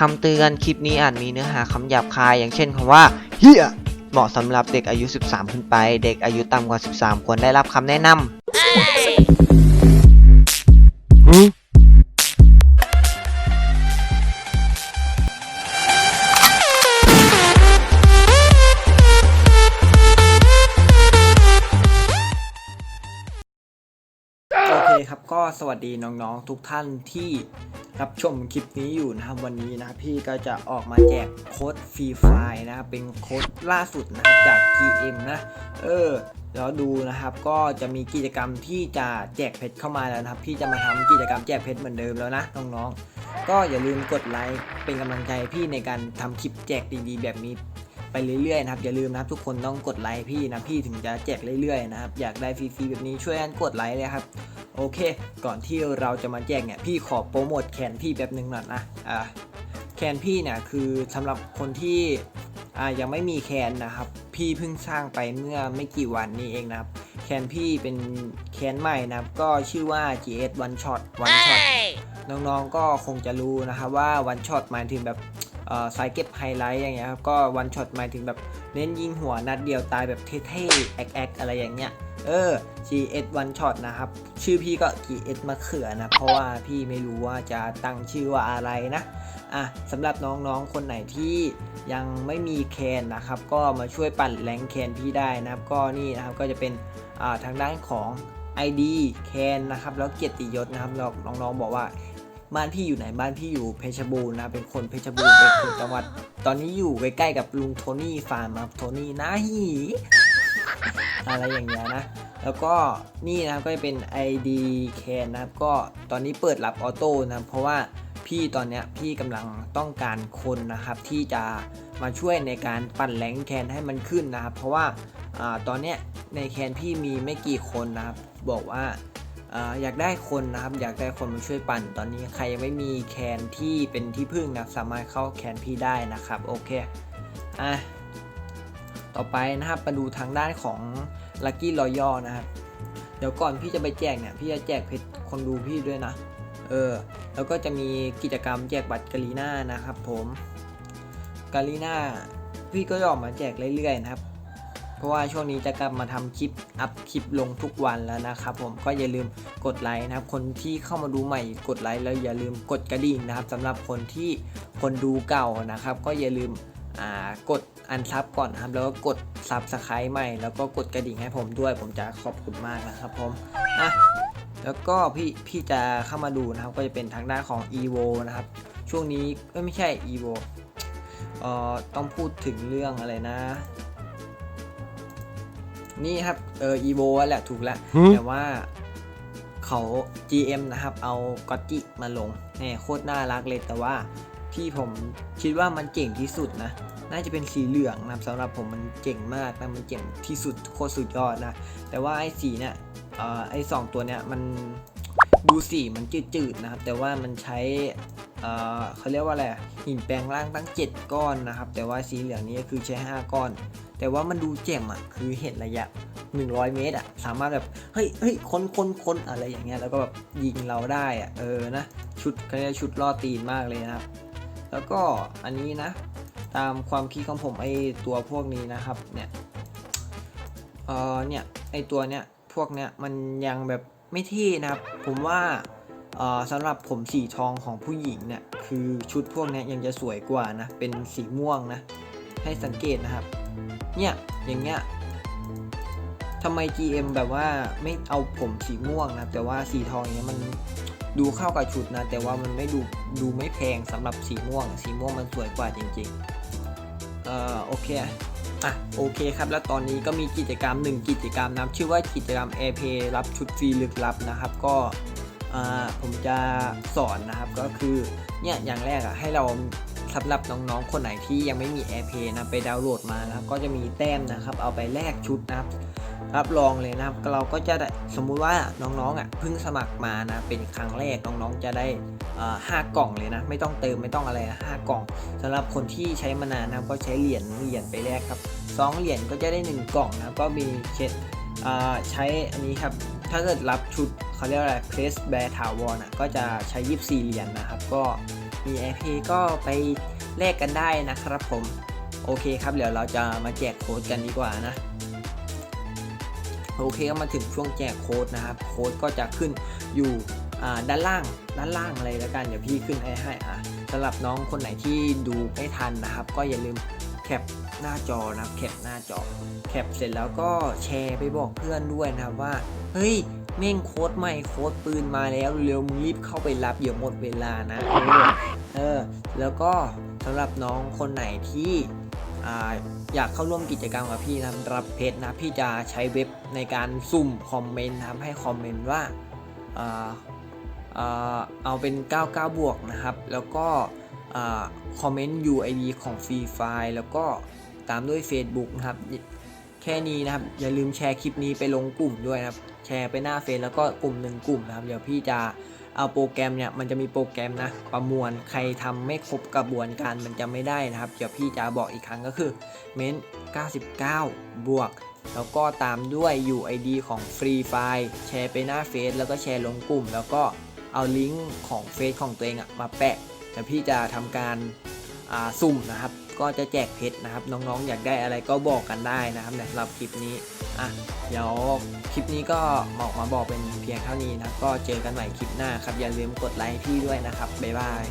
คำเตือนคลิปนี้อาจมีเนื้อหาคำหยาบคาย อย่างเช่นคำว่าเฮียเหมาะสำหรับเด็กอายุ 13 ขึ้นไป เด็กอายุต่ำกว่า 13 ควรได้รับคำแนะนำ คครับก็สวัสดีน้องๆทุกท่านที่รับชมคลิปนี้อยู่นะครับวันนี้นะครับพี่ก็จะออกมาแจกโค้ดฟรีไฟล์นะครับเป็นโค้ดล่าสุดนะครับจาก GM นะ เออเดี๋ยวดูนะครับก็จะมีกิจกรรมที่จะแจกเพชรเข้ามาแล้วนะครับพี่จะมาทำกิจกรรมแจกเพชรเหมือนเดิมแล้วนะน้องๆก็อย่าลืมกดไลค์เป็นกำลังใจพี่ในการทำคลิปแจกดีๆ แบบนี้ไปเรื่อยๆนะครับอย่าลืมนะครับทุกคนต้องกดไลค์พี่นะพี่ถึงจะแจกเรื่อยๆนะครับอยากได้ฟรีๆแบบนี้ช่วยกันกดไลค์เลยครับ โอเค ก่อนที่เราจะมาแจกเนี่ยพี่ขอโปรโมทแคนพี่แบบหนึ่งหน่อยนะอ่าแคนพี่เนี่ยคือสำหรับคนที่อ่ายังไม่มีแคนนะครับ พี่เพิ่งสร้างไปเมื่อไม่กี่วันนี้เองนะครับ แคนพี่เป็นแคนใหม่นะครับ ก็ชื่อว่า GS One Shot One Shot น้องๆก็คงจะรู้นะครับว่า One Shot หมายถึงแบบเอ่อสายเก็บไฮไลท์อย่างเงี้ยครับก็ One Shot หมายถึงแบบเน้นยิงหัวนัดเดียวตายแบบเท่ๆแอกๆอะไรอย่างเงี้ย เออ GS One Shot นะครับ ชื่อพี่ก็ GS มะเขือนะ เพราะว่าพี่ไม่รู้ว่าจะตั้งชื่อว่าอะไรนะอะสำหรับน้องๆ คนไหนที่ยังไม่มีแคนนะครับ ก็มาช่วยปั่นแรงแคนพี่ได้นะครับ ก็นี่นะครับก็จะเป็นอ่าทางด้านของ ID แคนนะครับ แล้วเกียรติยศนะครับแล้วน้องๆบอกว่าบ้านพี่อยู่ไหนบ้านพี่อยู่เพชรบูรณ์นะเป็นคนเพชรบูรณ์เป็นคนจังหวัด ตอนนี้อยู่ใกล้ๆกับลุงโทนี่ฟาร์มครับโทนี่นะฮี อะไรอย่างเงี้ยนะ แล้วก็นี่นะครับก็จะเป็น ID แคนนะครับก็ตอนนี้เปิดรับออโต้นะครับเพราะว่าพี่ตอนเนี้ยพี่กำลังต้องการคนนะครับที่จะมาช่วยในการปั่นแรงแคนให้มันขึ้นนะครับ เพราะว่าอตอนเนี้ยในแคนพี่มีไม่กี่คนนะครับ บอกว่าอยากได้คนนะครับ อยากได้คนมาช่วยปั่น ตอนนี้ใครยังไม่มีแคนที่เป็นที่พึ่งนะสามารถเข้าแคนพี่ได้นะครับโอเคอะต่อไปนะครับมาดูทางด้านของ Lucky Royal นะครับ เดี๋ยวก่อนพี่จะไปแจกเนี่ย พี่จะแจกเพชรคนดูพี่ด้วยนะ เออ แล้วก็จะมีกิจกรรมแจกบัตรกาลีน่านะครับ ผมกาลีน่าพี่ก็จะออกมาแจกเรื่อยๆนะครับ เพราะว่าช่วงนี้จะกลับมาทำคลิปอัพคลิปลงทุกวันแล้วนะครับ ผมก็อย่าลืมกดไลค์นะครับ คนที่เข้ามาดูใหม่กดไลค์แล้วอย่าลืมกดกระดิ่งนะครับสำหรับคนที่คนดูเก่านะครับ ก็อย่าลืม กดอันซับก่อนนะครับ แล้วก็กดซับสไครต์ใหม่ แล้วก็กดกระดิ่งให้ผมด้วย ผมจะขอบคุณมากนะครับผมอะแล้วก็พี่พี่จะเข้ามาดูนะครับ ก็จะเป็นทางด้านของ EVO นะครับ ช่วงนี้เอ้ยไม่ใช่ EVO เอ่อต้องพูดถึงเรื่องอะไรนะ นี่ครับเออ EVO แหละถูกแล้วแต่ว่าเขา GM นะครับ เอาก็จิมาลงเนี่ยโคตรน่ารักเลยแต่ว่า ที่ผมคิดว่ามันเจ๋งที่สุดนะ น่าจะเป็นสีเหลืองนะครับสำหรับผมมันเจ๋งมากนะมันเจ๋งที่สุดโคตรสุดยอดนะ แต่ว่าไอ้สีเนี่ยออไอ้สองตัวเนี่ยมันดูสีมันจืดๆนะครับ แต่ว่ามันใช้เเขาเรียกว่าอะไรหินแปลงร่างตั้ง 7 ก้อนนะครับ แต่ว่าสีเหลืองนี้คือใช้ 5 ก้อน แต่ว่ามันดูแจ่มอะคือเห็นระยะ 100 เมตรอะสามารถแบบเฮ้ยเฮ้ยคนคนคนอะไรอย่างเงี้ยแล้วก็แบบยิงเราได้อะเออนะชุดเขาเรียกชุดล่อตีนมากเลยนะครับ แล้วก็อันนี้นะ ตามความคิดของผมไอตัวพวกนี้นะครับเนี่ยเออเนี่ยไอตัวเนี้ยพวกเนี้ยมันยังแบบไม่เท่นะครับ ผมว่าเออสำหรับผมสีทองของผู้หญิงเนี่ยคือชุดพวกเนี้ยยังจะสวยกว่านะ เป็นสีม่วงนะ ให้สังเกตนะครับ เนี่ยอย่างเงี้ยทำไม GM แบบว่าไม่เอาผมสีม่วงนะแต่ว่าสีทองเนี้ยมัน ดูเข้ากับชุดนะ แต่ว่ามันไม่ดูดูไม่แพงสำหรับสีม่วง สีม่วงมันสวยกว่าจริงๆเอ่อโอเคอะโอเคครับ แล้วตอนนี้ก็มีกิจกรรมหนึ่งกิจกรรมนะชื่อว่ากิจกรรม AirP รับชุดฟรีลึกลับนะครับ ก็ผมจะสอนนะครับก็คือเนี่ยอย่างแรกอะให้เรา สำหรับน้องๆ คนไหนที่ยังไม่มี AirPay นะไปดาวน์โหลดมานะครับก็จะมีแต้มนะครับ เอาไปแลกชุดนะครับ รับรองเลยนะครับ เราก็จะสมมุติว่าน้องๆอะเพิ่งสมัครมานะเป็นครั้งแรกน้องๆจะได้ห้ากล่องเลยนะไม่ต้องเติมไม่ต้องอะไรนะห้ากล่องสำหรับคนที่ใช้มานานนะก็ใช้เหรียญเหรียญไปแลกครับสองเหรียญก็จะได้หนึ่งกล่องนะก็มีเช่นใช้อันนี้ครับถ้าเกิดรับชุดเขาเรียกว่าอะไรเพรสแบร์ถาวรอะก็จะใช้ 24 เหรียญนะครับ ก็ มี IP ก็ไปแลกกันได้นะครับผม โอเคครับเดี๋ยวเราจะมาแจกโค้ดกันดีกว่านะ โอเคก็มาถึงช่วงแจกโค้ดนะครับ โค้ดก็จะขึ้นอยู่ด้านล่างด้านล่างเลยแล้วกันเดี๋ยวพี่ขึ้นให้ให้อะสำหรับน้องคนไหนที่ดูไม่ทันนะครับ ก็อย่าลืมแคปหน้าจอนะครับแคปหน้าจอแคปเสร็จแล้วก็แชร์ไปบอกเพื่อนด้วยนะครับว่าเฮ้ย เม่งโค้ดใหม่โค้ดปืนมาแล้วเร็วมึงรีบเข้าไปรับเดี๋ยวหมดเวลานะ เออ แล้วก็สำหรับน้องคนไหนที่อ่าอยากเข้าร่วมกิจกรรมกับพี่นะรับเพจนะพี่จะใช้เว็บในการสุ่มคอมเมนต์นะให้คอมเมนต์ว่าอ่าอ่าเอาเป็น 99 บวกนะครับ แล้วก็คอมเมนต์ UID ของฟรีไฟล์แล้วก็ตามด้วย Facebook นะครับ แค่นี้นะครับ อย่าลืมแชร์คลิปนี้ไปลงกลุ่มด้วยนะครับ แชร์ไปหน้าเฟซแล้วก็กลุ่มหนึ่งกลุ่มนะครับ เดี๋ยวพี่จะเอาโปรแกรมเนี่ยมันจะมีโปรแกรมนะประมวลใครทำไม่ครบกระบวนการมันจะไม่ได้นะครับ เดี๋ยวพี่จะบอกอีกครั้งก็คือเม้น99 บวก แล้วก็ตามด้วย UID ของฟรีไฟล์แชร์ไปหน้าเฟซแล้วก็แชร์ลงกลุ่ม แล้วก็เอาลิงก์ของเฟซของตัวเองอะมาแปะเดี๋ยวพี่จะทำการสุ่มนะครับ ก็จะแจกเพชรนะครับ น้องๆ อยากได้อะไรก็บอกกันได้นะครับสำหรับคลิปนี้อะเดี๋ยวคลิปนี้ก็หมอกมาบอกเป็นเพียงเท่านี้นะก็เจอกันใหม่คลิปหน้าครับอย่าลืมกดไลค์พี่ด้วยนะครับบ๊ายบาย